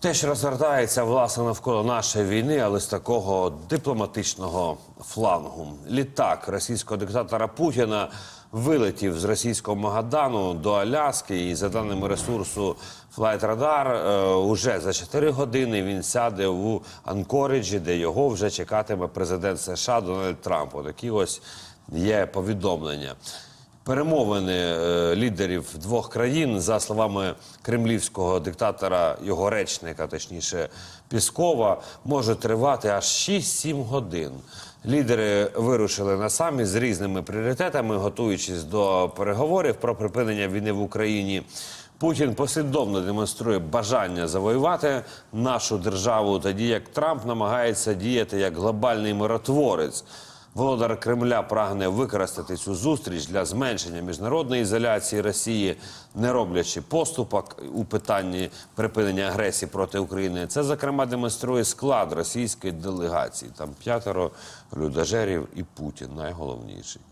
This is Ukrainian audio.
Те, що розгортається власне навколо нашої війни, але з такого дипломатичного флангу. Літак російського диктатора Путіна вилетів з російського Магадану до Аляски, і за даними ресурсу Flight Radar, е, уже за 4 години він сяде у Анкориджі, де його вже чекатиме президент США Дональд Трамп. Такі ось є повідомлення. Перемовини е, лідерів двох країн, за словами кремлівського диктатора, його речника, точніше Піскова, можуть тривати аж 6-7 годин. Лідери вирушили на саміт з різними пріоритетами, готуючись до переговорів про припинення війни в Україні. Путін послідовно демонструє бажання завоювати нашу державу, тоді як Трамп намагається діяти як глобальний миротворець. Володар Кремля прагне використати цю зустріч для зменшення міжнародної ізоляції Росії, не роблячи поступок у питанні припинення агресії проти України. Це зокрема демонструє склад російської делегації. Там п'ятеро людожерів і Путін найголовніший.